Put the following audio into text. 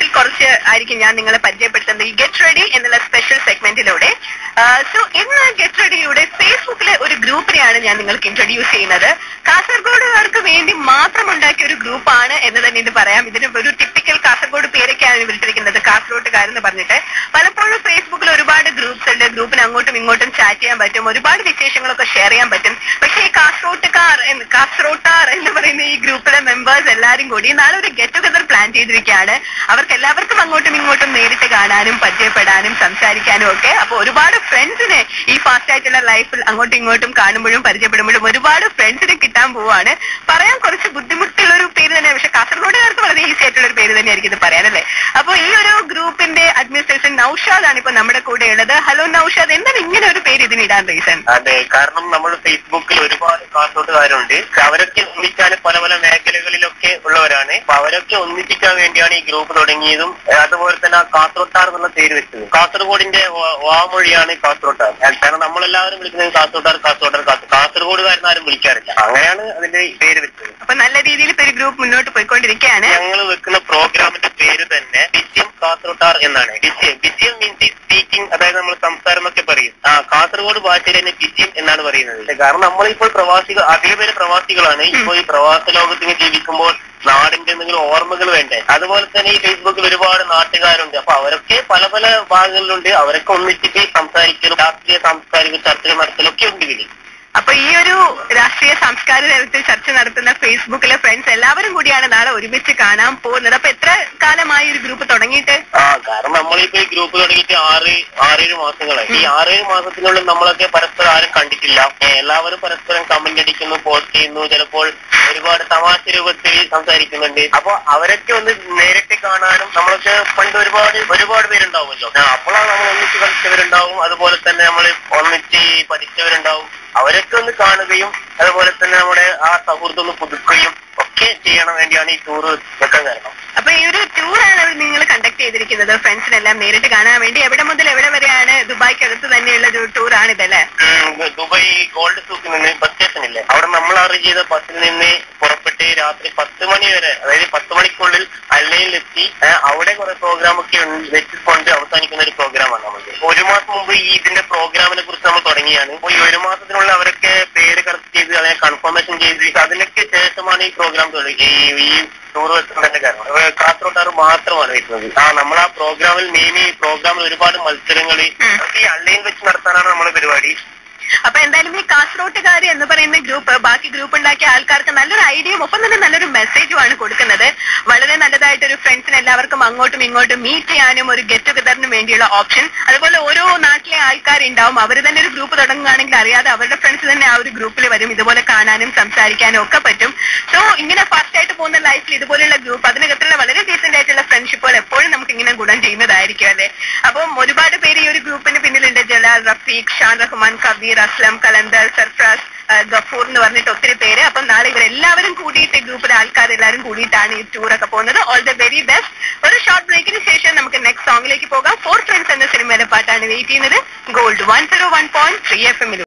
കുറച്ച് ആയിരിക്കും ഞാൻ നിങ്ങളെ പരിചയപ്പെടുത്തുന്നത്. ഈ ഗെറ്റ് റെഡി എന്നുള്ള സ്പെഷ്യൽ സെഗ്മെന്റിലൂടെ സോ ഇന്ന് ഗെറ്റ് റെഡിയുടെ ഫേസ്ബുക്കിലെ ഒരു ഗ്രൂപ്പിനെയാണ് ഞാൻ നിങ്ങൾക്ക് ഇൻട്രൊഡ്യൂസ് ചെയ്യുന്നത്. കാസർഗോഡുകാർക്ക് വേണ്ടി മാത്രം ഉണ്ടാക്കിയ ഒരു ഗ്രൂപ്പാണ് എന്ന് തന്നെ ഇത് പറയാം. ഇതിന് ഒരു ടിപ്പിക്കൽ കാസർഗോഡ് പേരൊക്കെയാണ് വിളിച്ചിരിക്കുന്നത്. കാസർഗോട്ടുകാരെന്ന് പറഞ്ഞിട്ട്. പലപ്പോഴും ഫേസ്ബുക്കിൽ ഒരുപാട് ഗ്രൂപ്പ്സ് ഉണ്ട്. ഗ്രൂപ്പിന് അങ്ങോട്ടും ഇങ്ങോട്ടും ചാറ്റ് ചെയ്യാൻ പറ്റും. ഒരുപാട് വിശേഷങ്ങളൊക്കെ ഷെയർ ചെയ്യാൻ പറ്റും. പക്ഷേ ഈ കാസർഗോട്ടുകാർ എന്ന് കാസർഗോട്ടാർ എന്ന് പറയുന്ന ഈ ഗ്രൂപ്പിലെ മെമ്പേഴ്സ് എല്ലാവരും കൂടി നാളെ ഒരു ഗെറ്റ് ടുഗദർ പ്ലാൻ ചെയ്തിരിക്കുകയാണ്. അവർക്ക് എല്ലാവർക്കും അങ്ങോട്ടും ഇങ്ങോട്ടും നേരിട്ട് കാണാനും പരിചയപ്പെടാനും സംസാരിക്കാനും ഒക്കെ അപ്പൊ ഒരുപാട് ഫ്രണ്ട്സിനെ ഈ ഫാസ്റ്റ് ആയിട്ടുള്ള ലൈഫിൽ അങ്ങോട്ടും ഇങ്ങോട്ടും കാണുമ്പോഴും പരിചയപ്പെടുമ്പോഴും ഒരുപാട് ഫ്രണ്ട്സിനെ കിട്ടാൻ പോവാണ്. പറയാൻ കുറച്ച് ബുദ്ധിമുട്ടുള്ള ഒരു പേര് തന്നെ പക്ഷെ കാസർഗോഡുകാർക്ക് ഈസി ആയിട്ടുള്ള ഒരു പേര് തന്നെയായിരിക്കും ഇത് പറയാനല്ലേ? അപ്പൊ ഈ ഒരു ഗ്രൂപ്പിന്റെ അഡ്മിനിസ്ട്രേഷൻ നൌഷാദ് ആണ് ഇപ്പൊ നമ്മുടെ കൂടെ ഉള്ളത്. ഹലോ നൌഷാദ് എന്താണ് ഇങ്ങനെ ഒരു പേര് ഇതിന് ഇടാൻ റീസൺ? അതെ കാരണം നമ്മൾ ഫേസ്ബുക്കിൽ ഒരുപാട് കാസോട്ടുകാരുണ്ട് അവരൊക്കെ ഒന്നിച്ചാണ് പല പല മേഖലകളിലൊക്കെ ഉള്ളവരാണ്. അപ്പൊ അവരൊക്കെ ഒന്നിപ്പിക്കാൻ വേണ്ടിയാണ് ഈ ഗ്രൂപ്പ് തുടങ്ങിയതും അതുപോലെ തന്നെ ആ കാസർഗോട്ടാർ എന്നുള്ള പേര് വെച്ചത്. കാസർഗോഡിന്റെ വാമൊഴിയാണ് കാസർഗോട്ടാർ കാരണം നമ്മളെല്ലാവരും വിളിക്കുന്നത് കാസർഗോട്ടാർ കാസർഗോട്ടാർ കാസർ കാസർഗോഡുകാരൻ ആരും വിളിക്കാറില്ല. അങ്ങനെയാണ് അതിന്റെ പേര് വെച്ചത്. അപ്പൊ നല്ല രീതിയിൽ ഇപ്പൊ ഒരു ഗ്രൂപ്പ് മുന്നോട്ട് പോയിക്കൊണ്ടിരിക്കുകയാണ്. ഞങ്ങൾ വെക്കുന്ന പ്രോഗ്രാമിന്റെ പേര് തന്നെ വിജയം കാസർഗോട്ടാർ എന്നാണ്. വിജയം. വിജയം മീൻസ് സ്പീക്കിംഗ് അതായത് നമ്മൾ സംസാരം എന്നൊക്കെ പറയും. ആ കാസർഗോഡ് ഭാഷയിൽ തന്നെ വിജയം എന്നാണ് പറയുന്നത്. കാരണം നമ്മളിപ്പോൾ പ്രവാസികൾ അധിക പേര് പ്രവാസികളാണ്. ഇപ്പോൾ ഈ പ്രവാസ ലോകത്തിന് ജീവിക്കുമ്പോൾ നാടിന്റെ എന്തെങ്കിലും ഓർമ്മകൾ വേണ്ടേ? അതുപോലെ തന്നെ ഈ ഫേസ്ബുക്കിൽ ഒരുപാട് നാട്ടുകാരുണ്ട്. അപ്പൊ അവരൊക്കെ പല പല ഭാഗങ്ങളിലുണ്ട്. അവരൊക്കെ ഒന്നിച്ചിട്ട് സംസാരിക്കലും രാഷ്ട്രീയ സാംസ്കാരിക ചർച്ചകൾ നടത്തലും ഒക്കെ ഉണ്ട് ഇതിൽ സാംസ്കാരിക തലത്തിൽ ചർച്ച നടത്തുന്ന ഫേസ്ബുക്കിലെ ഫ്രണ്ട്സ് എല്ലാവരും കൂടിയാണ് നാളെ ഒരുമിച്ച് കാണാൻ പോകുന്നത്. അപ്പൊ എത്ര കാലമായി ഒരു ഗ്രൂപ്പ് തുടങ്ങിയിട്ട്? ആ കാരണം നമ്മളിപ്പോ ഈ ഗ്രൂപ്പ് തുടങ്ങിയിട്ട് ആറ് ആറേഴ് മാസങ്ങളായി. ഈ ആറേഴ് മാസത്തിനുള്ളിൽ നമ്മളൊക്കെ പരസ്പരം ആരും കണ്ടിട്ടില്ല. എല്ലാവരും പരസ്പരം കമന്റ് അടിക്കുന്നു പോസ്റ്റ് ചെയ്യുന്നു. ചിലപ്പോൾ ഒരുപാട് തമാശ രൂപത്തിൽ സംസാരിക്കുന്നുണ്ട്. അപ്പൊ അവരൊക്കെ ഒന്ന് നേരിട്ട് കാണാനും നമ്മളൊക്കെ പണ്ട് ഒരുപാട് ഒരുപാട് പേരുണ്ടാവുമല്ലോ. അപ്പോഴാണ് നമ്മൾ ഒന്നിച്ച് കളിച്ചവരുണ്ടാവും അതുപോലെ തന്നെ നമ്മൾ ഒന്നിച്ച് പഠിച്ചവരുണ്ടാവും. അവരൊക്കെ ഒന്ന് കാണുകയും അതുപോലെ തന്നെ നമ്മുടെ ആ സൗഹൃദം ഒന്ന് പുതുക്കുകയും ഒക്കെ ചെയ്യണം വേണ്ടിയാണ് ഈ ടൂർ വെക്കാൻ കാരണം. അപ്പൊ ഈ ഒരു ആണ് നിങ്ങൾ കണ്ടക്ട് ചെയ്തിരിക്കുന്നത്. ഫ്രണ്ട്സിനെല്ലാം നേരിട്ട് കാണാൻ വേണ്ടി എവിടെ മുതൽ എവിടെ വരെയാണ് ദുബായ്ക്കടുത്ത് ഒരു ഉം, ദുബായ് ഗോൾഡ് സൂക്കിൽ നിന്ന് ബസ് സ്റ്റേഷനില്ലേ അവിടെ നമ്മൾ അറേഞ്ച് ചെയ്ത ബസ്സിൽ നിന്ന് പുറപ്പെട്ട് രാത്രി പത്ത് മണി വരെ അതായത് പത്ത് മണിക്കുള്ളിൽ അല്ലയിലെത്തി അവിടെ കുറെ പ്രോഗ്രാം ഒക്കെ വെച്ചിട്ടുണ്ട്. അവസാനിക്കുന്ന ഒരു പ്രോഗ്രാമാണ് നമുക്ക് ഒരു മാസം മുമ്പ് ഈ ഇതിന്റെ പ്രോഗ്രാമിനെ കുറിച്ച് നമ്മൾ തുടങ്ങിയാണ്. ഈ ഒരു മാസത്തിനുള്ളിൽ അവരൊക്കെ പേര് കറക്റ്റ് ചെയ്ത് അതിനെ കൺഫർമേഷൻ ചെയ്ത് അതിനൊക്കെ ശേഷമാണ് ഈ പ്രോഗ്രാം തുടങ്ങി. ഈ- ഈ ടൂർ വെക്കുന്നതിന്റെ കാരണം കാസർഗോട്ടാർ മാത്രമാണ് വരുന്നത്. ആ നമ്മൾ ആ പ്രോഗ്രാമിൽ മെയിൻ ഈ പ്രോഗ്രാമിൽ ഒരുപാട് മത്സരങ്ങൾ. ഈ അൺലൈൻ വെച്ച് നടത്താനാണ് നമ്മുടെ പരിപാടി. അപ്പൊ എന്തായാലും ഈ കാസർഗോട്ടുകാർ എന്ന് പറയുന്ന ഗ്രൂപ്പ് ബാക്കി ഗ്രൂപ്പ് ഉണ്ടാക്കിയ ആൾക്കാർക്ക് നല്ലൊരു ഐഡിയയും ഒപ്പം തന്നെ നല്ലൊരു മെസ്സേജുമാണ് കൊടുക്കുന്നത്. വളരെ നല്ലതായിട്ട് ഒരു ഫ്രണ്ട്സിന് എല്ലാവർക്കും അങ്ങോട്ടും ഇങ്ങോട്ടും മീറ്റ് ചെയ്യാനും ഒരു ഗെറ്റ് ടുഗദറിന് വേണ്ടിയുള്ള ഓപ്ഷൻ അതുപോലെ ഓരോ നാട്ടിലെ ആൾക്കാരുണ്ടാവും. അവർ തന്നെ ഒരു ഗ്രൂപ്പ് തുടങ്ങുകയാണെങ്കിൽ അറിയാതെ അവരുടെ ഫ്രണ്ട്സ് തന്നെ ആ ഒരു ഗ്രൂപ്പിൽ വരും. ഇതുപോലെ കാണാനും സംസാരിക്കാനും ഒക്കെ പറ്റും. സോ ഇങ്ങനെ ഫസ്റ്റ് ആയിട്ട് പോകുന്ന ലൈഫിൽ ഇതുപോലെയുള്ള ഗ്രൂപ്പ് അതിനകത്തുള്ള വളരെ ഡീസെന്റ് ആയിട്ടുള്ള ഫ്രണ്ട്ഷിപ്പുകൾ എപ്പോഴും നമുക്ക് ഗുണം ചെയ്യുന്നതായിരിക്കും അല്ലെ അപ്പം ഒരുപാട് പേര് ഈ ഒരു ഗ്രൂപ്പിന് പിന്നിലുണ്ട്. ജലാൽ റഫീഖ് ഷാൻ റഹ്മാൻ കബീർ അസ്ലം കലന്തർ സർഫ്രാസ് ഗഫൂർ എന്ന് പറഞ്ഞിട്ട് ഒത്തിരി പേര്. അപ്പം നാളെ ഇവരെല്ലാവരും കൂടിയിട്ട് ഗ്രൂപ്പിലെ ആൾക്കാർ എല്ലാവരും കൂടിയിട്ടാണ് ഈ ടൂർ ഒക്കെ പോകുന്നത്. ഓൾ ദ വെരി ബെസ്റ്റ് ഒരു ഷോർട്ട് ബ്രേക്കിന് ശേഷം നമുക്ക് നെക്സ്റ്റ് സോങ്ങിലേക്ക് പോകാം. ഫോർ ഫ്രണ്ട്സ് എന്ന സിനിമയിലെ പാട്ടാണ് വെയിറ്റ് ചെയ്യുന്നത്. Gold one zero one point three F എമ്മിൽ